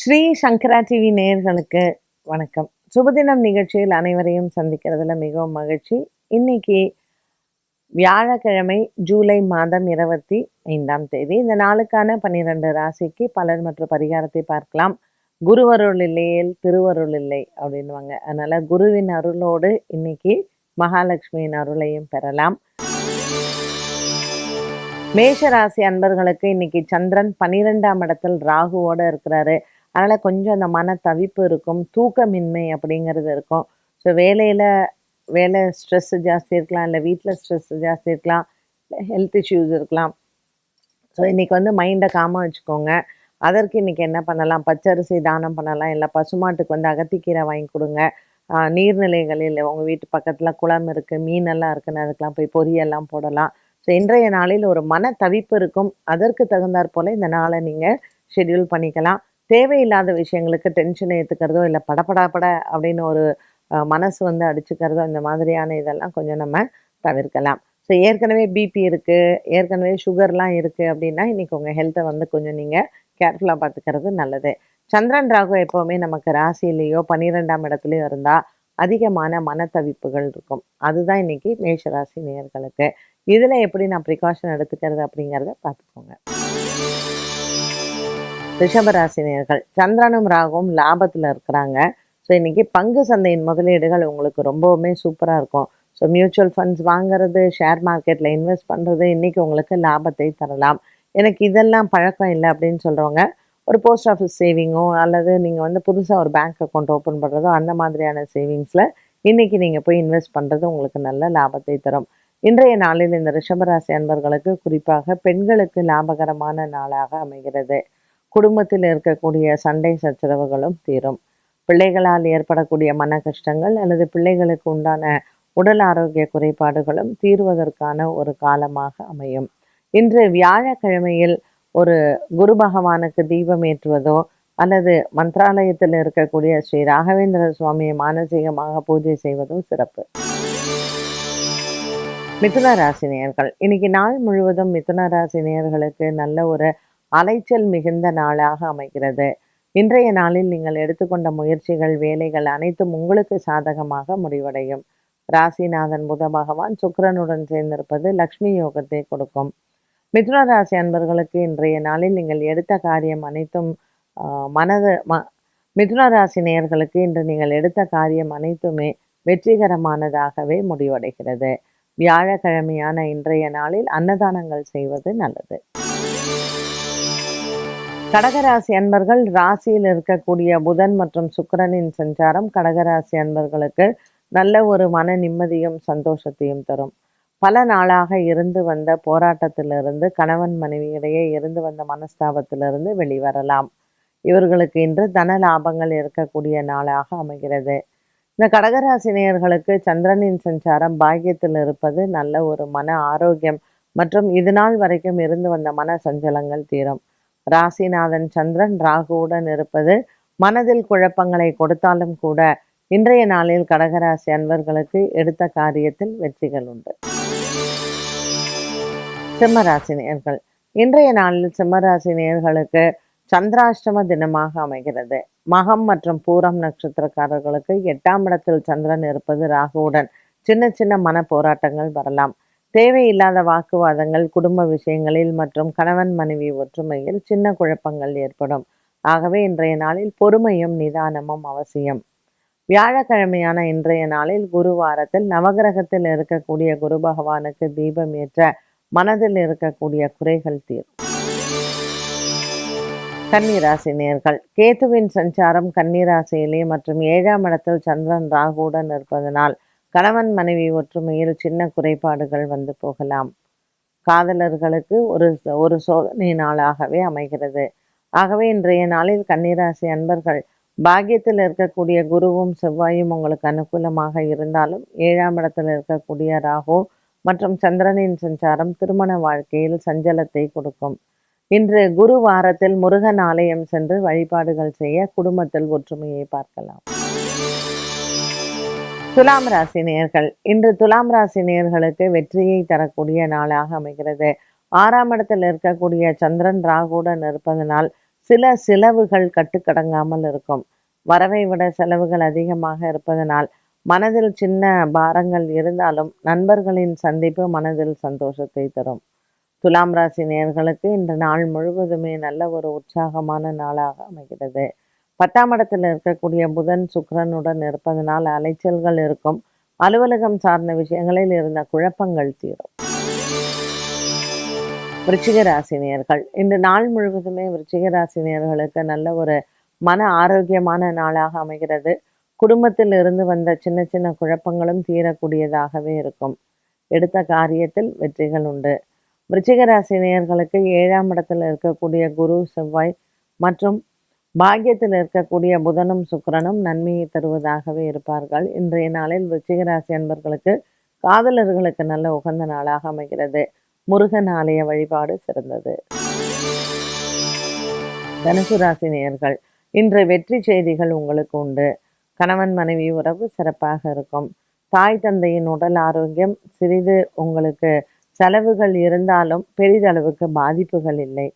ஸ்ரீ சங்கரா TV நேயர்களுக்கு வணக்கம். சுபதினம் நிகழ்ச்சியில் அனைவரையும் சந்திக்கிறதுல மிகவும் மகிழ்ச்சி. இன்னைக்கு வியாழக்கிழமை ஜூலை மாதம் இருபத்தி ஐந்தாம் தேதி. இந்த நாளுக்கான பன்னிரண்டு ராசிக்கு பலர் மற்றும் பரிகாரத்தை பார்க்கலாம். குருவருள் இல்லையில் திருவருள் இல்லை அப்படின்வாங்க அதனால குருவின் அருளோடு இன்னைக்கு மகாலட்சுமியின் அருளையும் பெறலாம். மேஷ ராசி அன்பர்களுக்கு இன்னைக்கு சந்திரன் பன்னிரெண்டாம் இடத்தில் ராகுவோட இருக்கிறாரு. அதனால் கொஞ்சம் அந்த மன தவிப்பு இருக்கும் தூக்கமின்மை அப்படிங்கிறது இருக்கும். ஸோ வேலையில் வேலை ஸ்ட்ரெஸ்ஸு ஜாஸ்தி இருக்கலாம் இல்லை வீட்டில் ஸ்ட்ரெஸ் ஜாஸ்தி இருக்கலாம் ஹெல்த் இஷ்யூஸ் இருக்கலாம். ஸோ இன்றைக்கி வந்து மைண்டை காமாக வச்சுக்கோங்க. அதற்கு இன்றைக்கி என்ன பண்ணலாம்? பச்சரிசி தானம் பண்ணலாம் இல்லை பசுமாட்டுக்கு வந்து அகத்திக்கீரை வாங்கி கொடுங்க. நீர்நிலைகளில் உங்கள் வீட்டு பக்கத்தில் குளம் இருக்குது மீனெல்லாம் இருக்குன்னு அதுக்கெல்லாம் போய் பொரியெல்லாம் போடலாம். ஸோ இன்றைய நாளில் ஒரு மன தவிப்பு இருக்கும். அதற்கு தகுந்தாற் போல் இந்த நாளை நீங்கள் ஷெட்யூல் பண்ணிக்கலாம். தேவையில்லாத விஷயங்களுக்கு டென்ஷன் ஏற்றுக்கிறதோ இல்லை படப்படாப்பட அப்படின்னு ஒரு மனசு வந்து அடிச்சுக்கிறதோ இந்த மாதிரியான இதெல்லாம் கொஞ்சம் நம்ம தவிர்க்கலாம். ஸோ ஏற்கனவே பிபி இருக்குது ஏற்கனவே சுகர்லாம் இருக்குது அப்படின்னா இன்றைக்கி உங்கள் ஹெல்த்தை வந்து கொஞ்சம் நீங்கள் கேர்ஃபுல்லாக பார்த்துக்கிறது நல்லது. சந்திரன் ராகு எப்போவுமே நமக்கு ராசியிலேயோ பன்னிரெண்டாம் இடத்துலையோ இருந்தால் அதிகமான மனத்தவிப்புகள் இருக்கும். அதுதான் இன்னைக்கு மேஷராசி நேர்களுக்கு இதில் எப்படி நான் ப்ரிகாஷன் எடுத்துக்கிறது அப்படிங்கிறத பார்த்துக்கோங்க ரிஷபராசினியர்கள். சந்திரனும் ராகுவும் லாபத்தில் இருக்கிறாங்க. ஸோ இன்னைக்கு பங்கு சந்தையின் முதலீடுகள் உங்களுக்கு ரொம்பவுமே சூப்பராக இருக்கும். ஸோ மியூச்சுவல் ஃபண்ட்ஸ் வாங்குறது ஷேர் மார்க்கெட்டில் இன்வெஸ்ட் பண்ணுறது இன்றைக்கி உங்களுக்கு லாபத்தை தரலாம். எனக்கு இதெல்லாம் பழக்கம் இல்லை அப்படின்னு சொல்கிறவங்க ஒரு போஸ்ட் ஆஃபீஸ் சேவிங்கோ அல்லது நீங்கள் வந்து புதுசாக ஒரு பேங்க் அக்கௌண்ட் ஓப்பன் பண்ணுறதோ அந்த மாதிரியான சேவிங்ஸில் இன்றைக்கி நீங்கள் போய் இன்வெஸ்ட் பண்ணுறது உங்களுக்கு நல்ல லாபத்தை தரும். இன்றைய நாளில் இந்த ரிஷபராசி அன்பர்களுக்கு குறிப்பாக பெண்களுக்கு லாபகரமான நாளாக அமைகிறது. குடும்பத்தில் இருக்கக்கூடிய சண்டை சச்சரவுகளும் தீரும். பிள்ளைகளால் ஏற்படக்கூடிய மன கஷ்டங்கள் அல்லது பிள்ளைகளுக்கு உண்டான உடல் ஆரோக்கிய குறைபாடுகளும் தீர்வதற்கான ஒரு காலமாக அமையும். இன்று வியாழக்கிழமையில் ஒரு குரு பகவானுக்கு தீபம் ஏற்றுவதோ அல்லது மந்த்ராலயத்தில் இருக்கக்கூடிய ஸ்ரீ ராகவேந்திர சுவாமியை மானசீகமாக பூஜை செய்வதும் சிறப்பு. மிதுன ராசி நேயர்கள். இன்னைக்கு நாள் முழுவதும் மிதுன ராசி நேயர்களுக்கு நல்ல ஒரு அலைச்சல் மிகுந்த நாளாக அமைகிறது. இன்றைய நாளில் நீங்கள் எடுத்துக்கொண்ட முயற்சிகள் வேலைகள் அனைத்தும் உங்களுக்கு சாதகமாக முடிவடையும். ராசிநாதன் புத பகவான் சுக்கிரனுடன் சேர்ந்திருப்பது லக்ஷ்மி யோகத்தை கொடுக்கும். மிதுன ராசி அன்பர்களுக்கு இன்றைய நாளில் நீங்கள் எடுத்த காரியம் அனைத்தும் ஆஹ், மனது ம மிதுன ராசி நேயர்களுக்கு இன்று நீங்கள் எடுத்த காரியம் அனைத்துமே வெற்றிகரமானதாகவே முடிவடைகிறது. வியாழக்கிழமையான இன்றைய நாளில் அன்னதானங்கள் செய்வது நல்லது. கடகராசி அன்பர்கள் ராசியில் இருக்கக்கூடிய புதன் மற்றும் சுக்கரனின் சஞ்சாரம் கடகராசி அன்பர்களுக்கு நல்ல ஒரு மன நிம்மதியும் சந்தோஷத்தையும் தரும். பல நாளாக இருந்து வந்த போராட்டத்திலிருந்து கணவன் மனைவியிடையே இருந்து வந்த மனஸ்தாபத்திலிருந்து வெளிவரலாம். இவர்களுக்கு இன்று தன லாபங்கள் இருக்கக்கூடிய நாளாக அமைகிறது. இந்த கடகராசினியர்களுக்கு சந்திரனின் சஞ்சாரம் பாக்கியத்தில் இருப்பது நல்ல ஒரு மன ஆரோக்கியம் மற்றும் இது நாள் வரைக்கும் இருந்து வந்த மன சஞ்சலங்கள் தீரும். ராசிநாதன் சந்திரன் ராகுவுடன் இருப்பது மனதில் குழப்பங்களை கொடுத்தாலும் கூட இன்றைய நாளில் கடகராசி அன்பர்களுக்கு எடுத்த காரியத்தில் வெற்றிகள் உண்டு. சிம்மராசி நேர்கள் இன்றைய நாளில் சிம்மராசி நேர்களுக்கு சந்திராஷ்டம தினமாக அமைகிறது. மகம் மற்றும் பூரம் நட்சத்திரக்காரர்களுக்கு எட்டாம் இடத்தில் சந்திரன் இருப்பது ராகுவுடன் சின்ன சின்ன மன போராட்டங்கள் வரலாம். தேவையில்லாத வாக்குவாதங்கள் குடும்ப விஷயங்களில் மற்றும் கணவன் மனைவி ஒற்றுமையில் சின்ன குழப்பங்கள் ஏற்படும். ஆகவே இன்றைய நாளில் பொறுமையும் நிதானமும் அவசியம். வியாழக்கிழமையான இன்றைய நாளில் குருவாரத்தில் நவகிரகத்தில் இருக்கக்கூடிய குரு பகவானுக்கு தீபம் ஏற்ற மனதில் இருக்கக்கூடிய குறைகள் தீரும். கன்னிராசி நேர்கள். கேத்துவின் சஞ்சாரம் கன்னிராசியிலே மற்றும் ஏழாம் இடத்தில் சந்திரன் ராகுவுடன் இருப்பதனால் கணவன் மனைவி ஒற்றுமையில் சின்ன குறைபாடுகள் வந்து போகலாம். காதலர்களுக்கு ஒரு ஒரு சோதனை நாளாகவே அமைகிறது. ஆகவே இன்றைய நாளில் கன்னிராசி அன்பர்கள் பாக்கியத்தில் இருக்கக்கூடிய குருவும் செவ்வாயும் உங்களுக்கு அனுகூலமாக இருந்தாலும் ஏழாம் இடத்தில் இருக்கக்கூடிய ராகு மற்றும் சந்திரனின் சஞ்சாரம் திருமண வாழ்க்கையில் சஞ்சலத்தை கொடுக்கும். இன்று குரு வாரத்தில் முருகன் ஆலயம் சென்று வழிபாடுகள் செய்ய குடும்பத்தில் ஒற்றுமையை பார்க்கலாம். துலாம் ராசி நேர்கள். இன்று துலாம் ராசி நேயர்களுக்கு வெற்றியை தரக்கூடிய நாளாக அமைகிறது. ஆறாம் இடத்தில் இருக்கக்கூடிய சந்திரன் ராகுடன் இருப்பதனால் சில செலவுகள் கட்டுக்கடங்காமல் இருக்கும். வரவை விட செலவுகள் அதிகமாக இருப்பதனால் மனதில் சின்ன பாரங்கள் இருந்தாலும் நண்பர்களின் சந்திப்பு மனதில் சந்தோஷத்தை தரும். துலாம் ராசி நேர்களுக்கு இன்று நாள் முழுவதுமே நல்ல ஒரு உற்சாகமான நாளாக அமைகிறது. பத்தாம் இடத்தில் இருக்கக்கூடிய புதன் சுக்கரனுடன் இருப்பதனால் அலைச்சல்கள் இருக்கும். அலுவலகம் சார்ந்த விஷயங்களில் இருந்த குழப்பங்கள் தீரும். விருச்சிக ராசினியர்கள் இந்த நாள் முழுவதுமே விருச்சிக ராசினியர்களுக்கு நல்ல ஒரு மன ஆரோக்கியமான நாளாக அமைகிறது. குடும்பத்தில் இருந்து வந்த சின்ன சின்ன குழப்பங்களும் தீரக்கூடியதாகவே இருக்கும். எடுத்த காரியத்தில் வெற்றிகள் உண்டு. விருச்சிக ஏழாம் இடத்தில் இருக்கக்கூடிய குரு செவ்வாய் மற்றும் பாக்கியத்தில் இருக்கக்கூடிய புதனும் சுக்கரனும் நன்மையை தருவதாகவே இருப்பார்கள். இன்றைய நாளில் விருச்சிகராசி அன்பர்களுக்கு காதலர்களுக்கு நல்ல உகந்த நாளாக அமைகிறது. முருகன் ஆலய வழிபாடு சிறந்தது. தனுசு ராசி நேயர்கள் இன்று வெற்றி செய்திகள் உங்களுக்கு உண்டு. கணவன் மனைவி உறவு சிறப்பாக இருக்கும். தாய் தந்தையின் உடல் ஆரோக்கியம் சிறிது உங்களுக்கு செலவுகள் இருந்தாலும் பெரிதளவுக்கு பாதிப்புகள் இல்லை.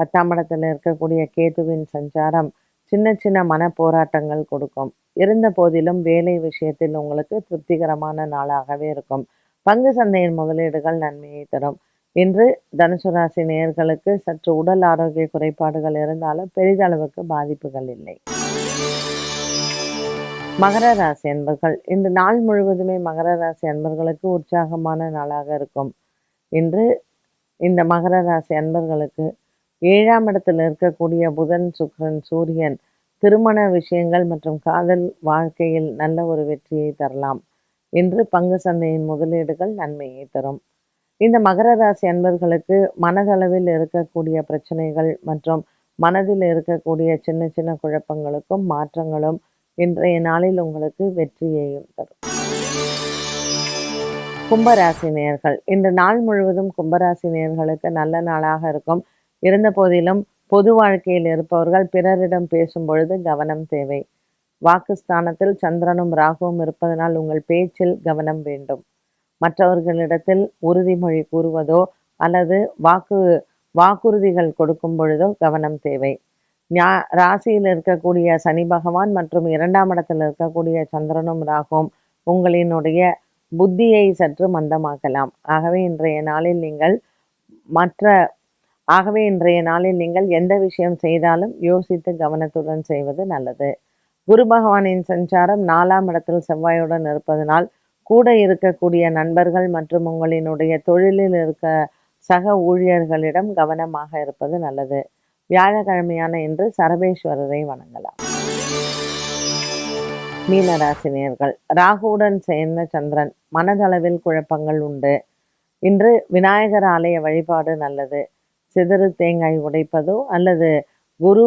பத்தாம் இடத்துல இருக்கக்கூடிய கேதுவின் சஞ்சாரம் சின்ன சின்ன மன போராட்டங்கள் கொடுக்கும். இருந்த போதிலும் வேலை விஷயத்தில் உங்களுக்கு திருப்திகரமான நாளாகவே இருக்கும். பங்கு சந்தையின் முதலீடுகள் நன்மையை தரும். இன்று தனுசு ராசி நேயர்களுக்கு சற்று உடல் ஆரோக்கிய குறைபாடுகள் இருந்தாலும் பெரிதளவுக்கு பாதிப்புகள் இல்லை. மகர ராசி அன்பர்கள். இந்த நாள் முழுவதுமே மகர ராசி அன்பர்களுக்கு உற்சாகமான நாளாக இருக்கும். இன்று இந்த மகர ராசி அன்பர்களுக்கு ஏழாம் இடத்தில் இருக்கக்கூடிய புதன் சுக்கிரன் சூரியன் திருமண விஷயங்கள் மற்றும் காதல் வாழ்க்கையில் நல்ல ஒரு வெற்றியை தரலாம் என்று பங்கு சந்தையின் முதலீடுகள் நன்மையை தரும். இந்த மகர ராசி அன்பர்களுக்கு மனதளவில் இருக்கக்கூடிய பிரச்சனைகள் மற்றும் மனதில் இருக்கக்கூடிய சின்ன சின்ன குழப்பங்களுக்கும் மாற்றங்களும் இன்றைய நாளில் உங்களுக்கு வெற்றியையும் தரும். கும்பராசி நேர்கள் இந்த நாள் முழுவதும் கும்பராசி நேர்களுக்கு நல்ல நாளாக இருக்கும். இருந்த போதிலும் பொது வாழ்க்கையில் இருப்பவர்கள் பிறரிடம் பேசும் பொழுது கவனம் தேவை. வாக்குஸ்தானத்தில் சந்திரனும் ராகுவும் இருப்பதனால் உங்கள் பேச்சில் கவனம் வேண்டும். மற்றவர்களிடத்தில் உறுதிமொழி கூறுவதோ அல்லது வாக்கு வாக்குறுதிகள் கொடுக்கும் பொழுதோ கவனம் தேவை. ஞா ராசியில் இருக்கக்கூடிய சனி பகவான் மற்றும் இரண்டாம் இடத்தில் இருக்கக்கூடிய சந்திரனும் ராகுவும் உங்களினுடைய புத்தியை சற்று மந்தமாக்கலாம். ஆகவே இன்றைய நாளில் நீங்கள் மற்ற ஆகவே இன்றைய நாளில் நீங்கள் எந்த விஷயம் செய்தாலும் யோசித்து கவனத்துடன் செய்வது நல்லது. குரு பகவானின் சஞ்சாரம் நாலாம் இடத்தில் செவ்வாயுடன் இருப்பதனால் கூட இருக்கக்கூடிய நண்பர்கள் மற்றும் உங்களினுடைய தொழிலில் இருக்க சக ஊழியர்களிடம் கவனமாக இருப்பது நல்லது. வியாழக்கிழமையான இன்று சரபேஸ்வரரை வணங்கலாம். மீனராசினியர்கள் ராகுவுடன் சேர்ந்த சந்திரன் மனதளவில் குழப்பங்கள் உண்டு. இன்று விநாயகர் ஆலய வழிபாடு நல்லது. சிதறு தேங்காய் உடைப்பதோ அல்லது குரு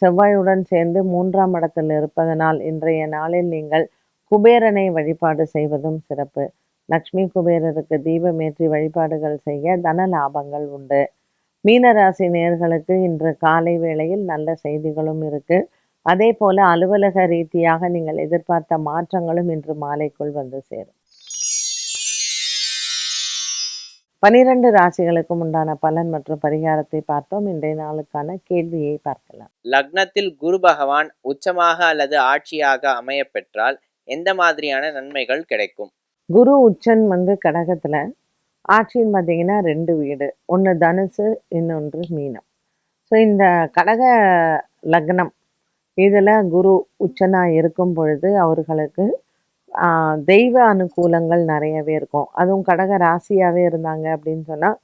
செவ்வாயுடன் சேர்ந்து மூன்றாம் இடத்தில் இருப்பதனால் இன்றைய நாளில் நீங்கள் குபேரனை வழிபாடு செய்வதும் சிறப்பு. லக்ஷ்மி குபேரருக்கு தீபமேற்றி வழிபாடுகள் செய்ய தன லாபங்கள் உண்டு. மீனராசி நேர்களுக்கு இன்று காலை வேளையில் நல்ல செய்திகளும் இருக்கு. அதே போல அலுவலக ரீதியாக நீங்கள் எதிர்பார்த்த மாற்றங்களும் இன்று மாலைக்குள் வந்து சேரும். பனிரெண்டு ராசிகளுக்கும் உண்டான பலன் மற்றும் பரிகாரத்தை பார்த்தோம். இன்றைய நாளுக்கான கேள்வியை பார்க்கலாம். லக்னத்தில் குரு பகவான் உச்சமாக அல்லது ஆட்சியாக அமைய பெற்றால் எந்த மாதிரியான நன்மைகள் கிடைக்கும்? குரு உச்சன் வந்து கடகத்துல. ஆட்சின்னு பார்த்தீங்கன்னா ரெண்டு வீடு. ஒன்று தனுசு இன்னொன்று மீனம். ஸோ இந்த கடக லக்னம் இதில் குரு உச்சனாக இருக்கும் பொழுது அவர்களுக்கு தெய்வ அனுகூலங்கள் நிறையவே இருக்கும். அதுவும் கடக ராசியாகவே இருந்தாங்க அப்படின்னு சொன்னால்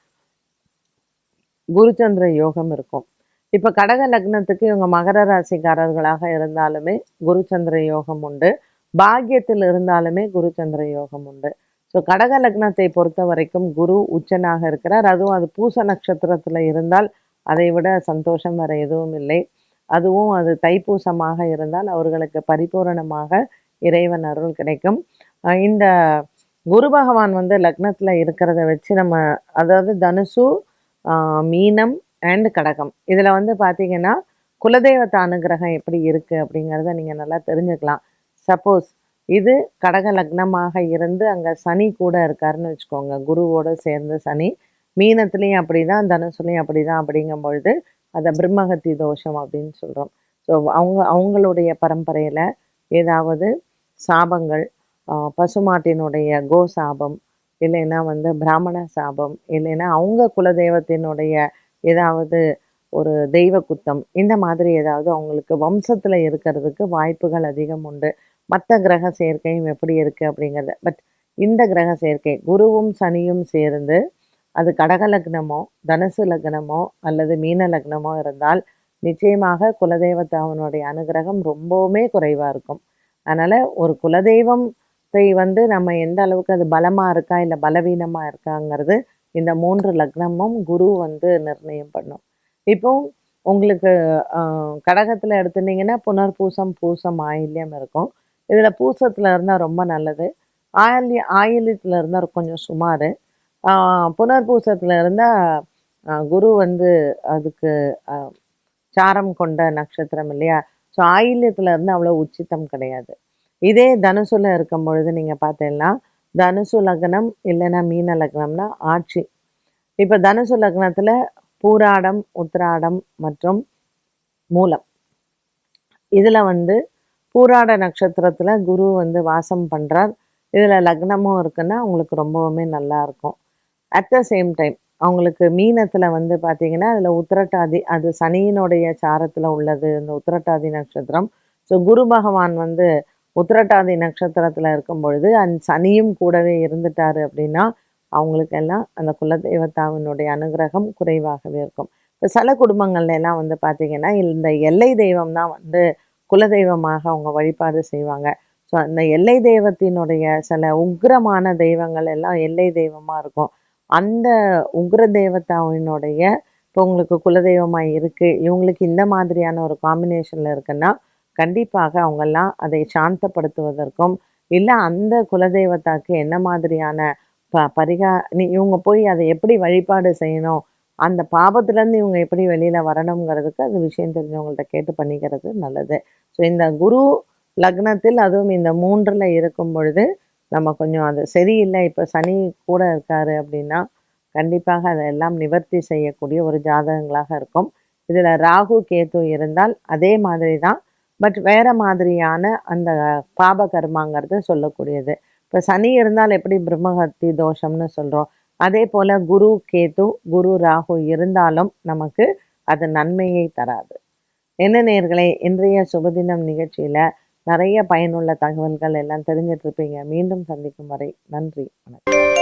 குருச்சந்திர யோகம் இருக்கும். இப்போ கடக லக்னத்துக்கு இவங்க மகர ராசிக்காரர்களாக இருந்தாலுமே குருச்சந்திர யோகம் உண்டு. பாக்கியத்தில் இருந்தாலுமே குருச்சந்திர யோகம் உண்டு. ஸோ கடக லக்னத்தை பொறுத்த வரைக்கும் குரு உச்சனாக இருக்கிறார். அதுவும் அது பூச நட்சத்திரத்தில் இருந்தால் அதை விட சந்தோஷம் வேற எதுவும் இல்லை. அதுவும் அது தைப்பூசமாக இருந்தால் அவர்களுக்கு பரிபூரணமாக இறைவன் அருள் கிடைக்கும். இந்த குரு பகவான் வந்து லக்னத்தில் இருக்கிறத வச்சு நம்ம அதாவது தனுசு ஆஹ் மீனம் அண்ட் கடகம். இதில் வந்து பார்த்தீங்கன்னா குலதெய்வத்த அனுகிரகம் எப்படி இருக்குது அப்படிங்கிறத நீங்கள் நல்லா தெரிஞ்சுக்கலாம். சப்போஸ் இது கடக லக்னமாக இருந்து அங்கே சனி கூட இருக்காருன்னு வச்சுக்கோங்க. குருவோட சேர்ந்து சனி. மீனத்துலேயும் அப்படி தான் தனுசுலேயும் அப்படி தான் அப்படிங்கும் பொழுது அதை பிரம்மகத்தி தோஷம் அப்படின்னு சொல்கிறோம் ஸோ அவங்க அவங்களுடைய பரம்பரையில் ஏதாவது சாபங்கள் பசுமாட்டினுடைய கோ சாபம் இல்லைன்னா வந்து பிராமண சாபம் இல்லைன்னா அவங்க குலதெய்வத்தினுடைய ஏதாவது ஒரு தெய்வ குத்தம் இந்த மாதிரி ஏதாவது அவங்களுக்கு வம்சத்தில் இருக்கிறதுக்கு வாய்ப்புகள் அதிகம் உண்டு. மற்ற கிரக சேர்க்கையும் எப்படி இருக்குது அப்படிங்கிறது பட் இந்த கிரக சேர்க்கை குருவும் சனியும் சேர்ந்து அது கடக லக்னமோ தனுசு லக்னமோ அல்லது மீன லக்னமோ இருந்தால் நிச்சயமாக குலதெய்வத்தாவனுடைய அனுகிரகம் ரொம்பவுமே குறைவாக இருக்கும். அதனால் ஒரு குலதெய்வத்தை வந்து நம்ம எந்த அளவுக்கு அது பலமாக இருக்கா இல்லை பலவீனமாக இருக்காங்கிறது இந்த மூன்று லக்னமும் குரு வந்து நிர்ணயம் பண்ணும். இப்போ உங்களுக்கு கடகத்தில் எடுத்துட்டீங்கன்னா புனர்பூசம் பூசம் ஆயில்யம் இருக்கும். இதில் பூசத்தில் இருந்தால் ரொம்ப நல்லது. ஆயில்ய ஆயில்யத்தில் இருந்தால் கொஞ்சம் சுமார். புனர்பூசத்தில் இருந்தால் குரு வந்து அதுக்கு சாரம் கொண்ட நட்சத்திரம் இல்லையா? ஸோ ஆயில்யத்தில் இருந்து அவ்வளோ உச்சித்தம் கிடையாது. இதே தனுசுல இருக்கும் பொழுது நீங்கள் பார்த்தீங்கன்னா தனுசு லக்னம் இல்லைன்னா மீன லக்னம்னா ஆட்சி. இப்போ தனுசு லக்னத்தில் பூராடம் உத்திராடம் மற்றும் மூலம். இதில் வந்து பூராட நட்சத்திரத்தில் குரு வந்து வாசம் பண்ணுறார் இதில் லக்னமும் இருக்குன்னா அவங்களுக்கு ரொம்பவுமே நல்லா இருக்கும். அட் த சேம் டைம் அவங்களுக்கு மீனத்தில் வந்து பார்த்தீங்கன்னா அதில் உத்திரட்டாதி அது சனியினுடைய சாரத்தில் உள்ளது இந்த உத்திரட்டாதி நட்சத்திரம். ஸோ குரு பகவான் வந்து உத்திரட்டாதி நட்சத்திரத்தில் இருக்கும் பொழுது அந் சனியும் கூடவே இருந்துட்டாரு அப்படின்னா அவங்களுக்கெல்லாம் அந்த குலதெய்வத்தாவினுடைய அனுகிரகம் குறைவாகவே இருக்கும். இப்போ சில குடும்பங்கள்ல எல்லாம் வந்து பார்த்தீங்கன்னா இந்த எல்லை தெய்வம் தான் வந்து குலதெய்வமாக அவங்க வழிபாடு செய்வாங்க. ஸோ அந்த எல்லை தெய்வத்தினுடைய சில உக்கிரமான தெய்வங்கள் எல்லாம் எல்லை தெய்வமாக இருக்கும். அந்த உக்ர தேவதாவினுடைய இப்போ உங்களுக்கு குலதெய்வமாக இருக்குது இவங்களுக்கு இந்த மாதிரியான ஒரு காம்பினேஷனில் இருக்குன்னா கண்டிப்பாக அவங்கெல்லாம் அதை சாந்தப்படுத்துவதற்கும் இல்லை அந்த குலதெய்வத்தாக்கு என்ன மாதிரியான ப பரிகா நீ இவங்க போய் அதை எப்படி வழிபாடு செய்யணும் அந்த பாபத்துலேருந்து இவங்க எப்படி வெளியில் வரணுங்கிறதுக்கு அது விஷயம் தெரிஞ்சவங்கள்ட்ட கேட்டு பண்ணிக்கிறது நல்லது. ஸோ இந்த குரு லக்னத்தில் அதுவும் இந்த மூன்றில் இருக்கும் பொழுது நம்ம கொஞ்சம் அது சரியில்லை இப்போ சனி கூட இருக்காரு அப்படின்னா கண்டிப்பாக அதெல்லாம் நிவர்த்தி செய்யக்கூடிய ஒரு ஜாதகங்களாக இருக்கும். இதில் ராகு கேது இருந்தால் அதே மாதிரி தான் பட் வேற மாதிரியான அந்த பாப கர்மாங்கிறது சொல்லக்கூடியது. இப்போ சனி இருந்தால் எப்படி பிரம்மஹத்தி தோஷம்னு சொல்கிறோம் அதே போல் குரு கேது குரு ராகு இருந்தாலும் நமக்கு அது நன்மையை தராது. என்ன நேர்களை இன்றைய சுபதினம் நிகழ்ச்சியில் நிறைய பயனுள்ள தகவல்கள் எல்லாம் தெரிஞ்சிட்ருப்பீங்க மீண்டும் சந்திக்கும் வரை நன்றி வணக்கம்.